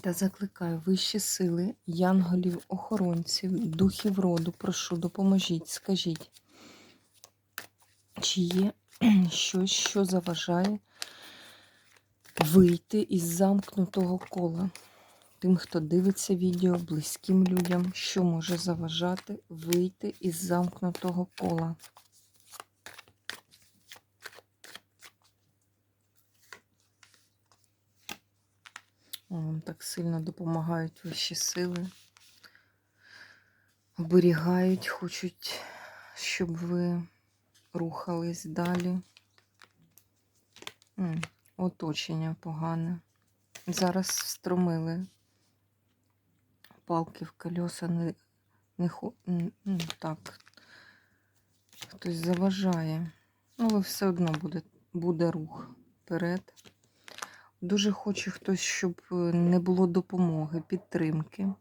Та закликаю вищі сили, янголів, охоронців, духів роду, прошу, допоможіть, скажіть, чи є щось, що заважає вийти із замкнутого кола. Тим, хто дивиться відео, близьким людям, що може заважати вийти із замкнутого кола. Вам так сильно допомагають вищі сили. Оберігають, хочуть, щоб ви рухались далі. Оточення погане. Зараз встромили палки в колеса не, не м, так. Хтось заважає. Ну, але все одно буде, буде рух вперед. Дуже хочу хтось, щоб е, не було допомоги, підтримки.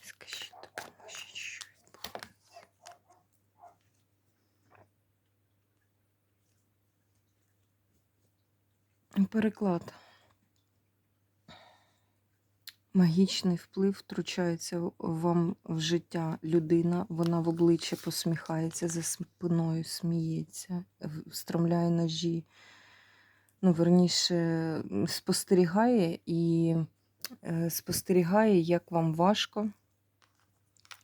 Скажіть, допоможіть, що відбувається. Переклад. Магічний вплив втручається вам в життя людина, вона в обличчя посміхається, за спиною сміється, встромляє ножі ну, верніше, спостерігає і е, спостерігає, як вам важко.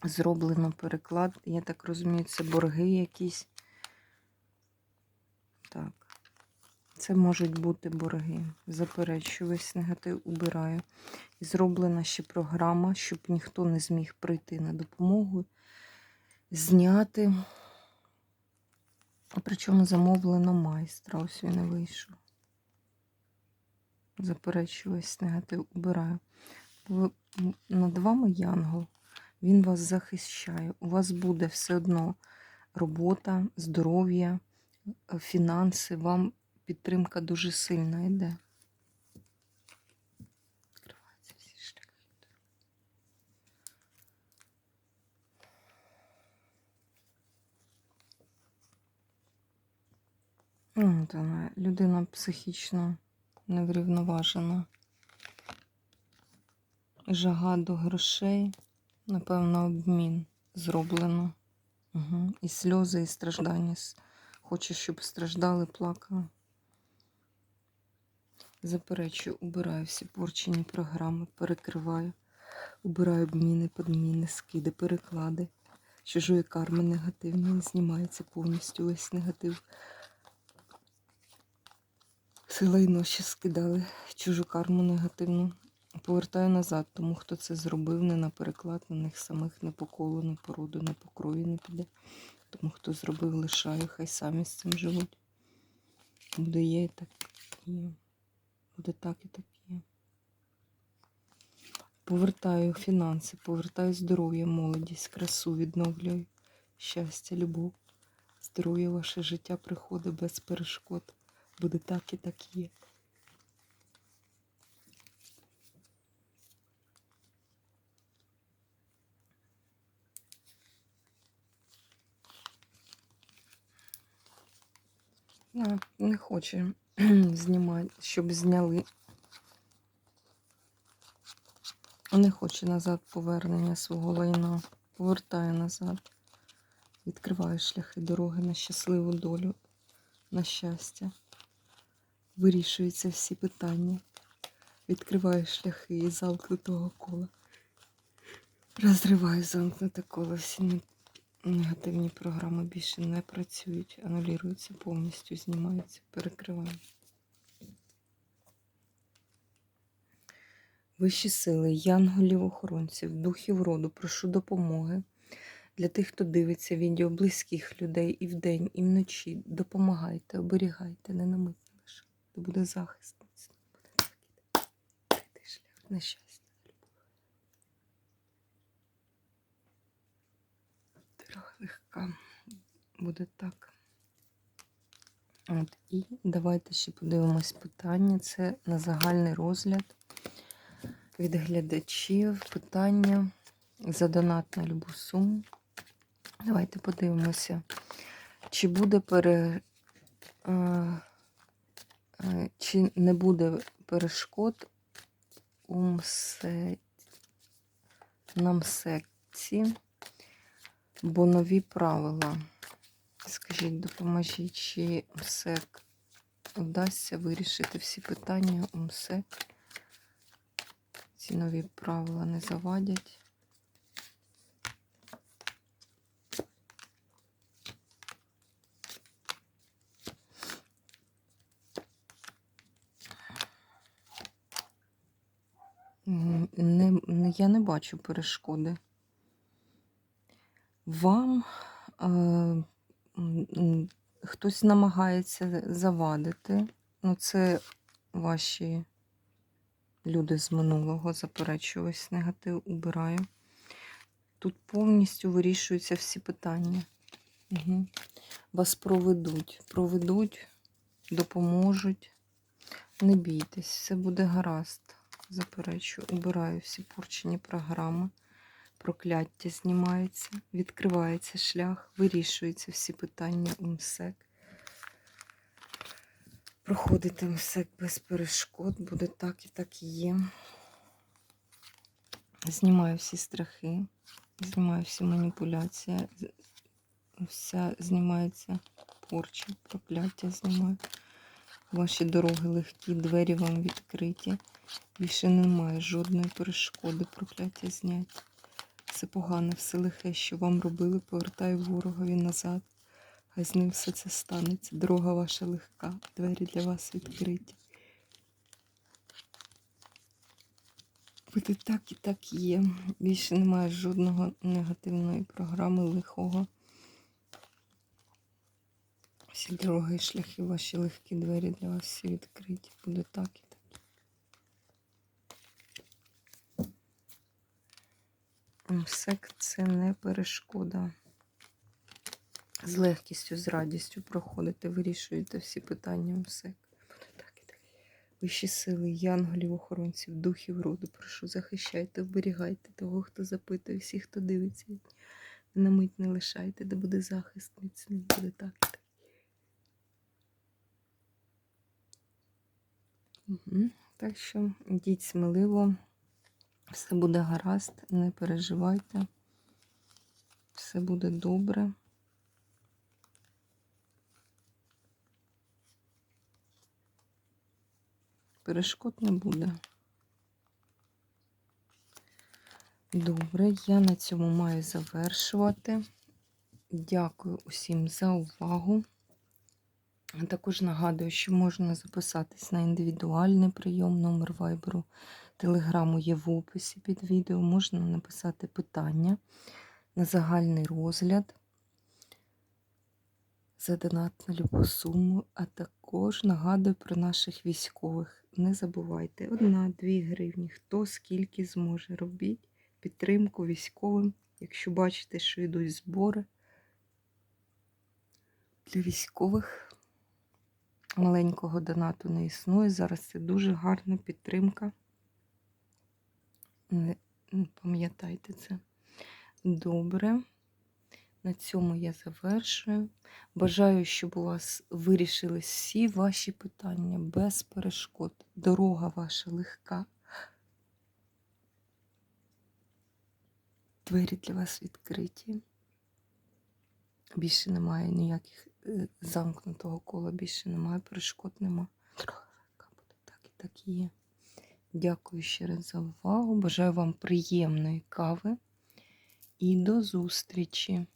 Зроблено переклад. Я так розумію, це борги якісь. Так. Це можуть бути борги. Заперечую, весь негатив убираю. І зроблена ще програма, щоб ніхто не зміг прийти на допомогу, зняти. Причому замовлено майстра. Ось він і вийшов. Заперечую весь негатив убираю. Над вами янгол, він вас захищає. У вас буде все одно робота, здоров'я, е, фінанси. Вам підтримка дуже сильна йде. Ну, от вона, людина психічно неврівноважена. Жага до грошей, напевно, обмін зроблено. Угу. І сльози, і страждання. Хоче, щоб страждали, плакали. Заперечую, убираю всі порчені програми, перекриваю, убираю обміни, подміни, скиди, переклади. Чужої карми негативної знімається повністю весь негатив. Сила і ночі скидали чужу карму негативну. Повертаю назад, тому хто це зробив, не на переклад, на них самих не по колу, не по роду, не по крові не піде. Тому хто зробив, лишаю, хай самі з цим живуть. Буде є і так є. Буде так і так є. Повертаю фінанси, повертаю здоров'я, молодість, красу відновлюю. Щастя, любов, здоров'я, ваше життя приходить без перешкод. Буде так і так є. А, не хоче знімати, щоб зняли. Не хоче назад повернення свого лайна. Повертає назад. Відкриває шляхи дороги на щасливу долю, на щастя. Вирішуються всі питання. Відкриває шляхи із замкнутого кола. Розриває замкнуте коло. Всі негативні програми більше не працюють, анулюються повністю, знімаються, перекривають. Вищі сили, янголів, охоронців, духів роду, прошу допомоги для тих, хто дивиться відео близьких людей і вдень, і вночі. Допомагайте, оберігайте, не намитне то буде захист. захисниця. Ти шлях на щастя, на любов. Дорога легка. Буде так. От, І давайте ще подивимось питання. Це на загальний розгляд від глядачів. Питання за донат на любу суму. Давайте подивимося, чи буде пере. Е, е, Чи не буде перешкод у МСЕ, на МСЕКці, бо нові правила. Скажіть, допоможіть, чи МСЕК вдасться вирішити всі питання у МСЕК? Ці нові правила не завадять. М, Не, не- я не бачу перешкоди. Вам е, хтось намагається завадити. Ну, це ваші люди з минулого заперечую ось негатив убираю. Тут повністю вирішуються всі питання. Угу. Вас проведуть, проведуть, допоможуть. Не бійтесь, все буде гаразд. Заперечую, убираю всі порчені програми. Прокляття знімається, відкривається шлях, вирішуються всі питання МСЕК. Проходити МСЕК без перешкод, буде так і так і є. Знімаю всі страхи, знімаю всі маніпуляції, вся знімається порча, прокляття знімаю. Ваші дороги легкі, двері вам відкриті. Більше немає жодної перешкоди, прокляття зняті. Все погане, все лихе, що вам робили, повертаю ворогові назад. Хай з ним все це станеться. Дорога ваша легка, двері для вас відкриті. Буде так і так є. Більше немає жодного негативної програми лихого. Всі дороги і шляхи, ваші легкі двері для вас всі відкриті. Буде так і так. МСЕК це не перешкода. З легкістю, з радістю проходите, вирішуєте всі питання МСЕК. Буде так і так. Вищі сили, янголів, охоронців, духів роду, прошу, захищайте, оберігайте того, хто запитує, всіх, хто дивиться. На мить не лишайте, де буде захист міцний, буде так і так. Так що йдіть сміливо, все буде гаразд, не переживайте, все буде добре. Перешкод не буде. Добре, я на цьому маю завершувати. Дякую усім за увагу. Також нагадую, що можна записатись на індивідуальний прийом, номер вайберу, телеграму є в описі під відео. Можна написати питання на загальний розгляд за донат на любу суму, а також нагадую про наших військових. Не забувайте, одна-дві гривні, хто скільки зможе. Робіть підтримку військовим, якщо бачите, що йдуть збори для військових маленького донату не існує. Зараз це дуже гарна підтримка. Не, не пам'ятайте це. Добре. На цьому я завершую. Бажаю, щоб у вас вирішились всі ваші питання без перешкод. Дорога ваша легка. Двері для вас відкриті. Більше немає ніяких замкнутого кола, більше немає, перешкод немає. Так і так і є. Дякую ще раз за увагу. Бажаю вам приємної кави і до зустрічі!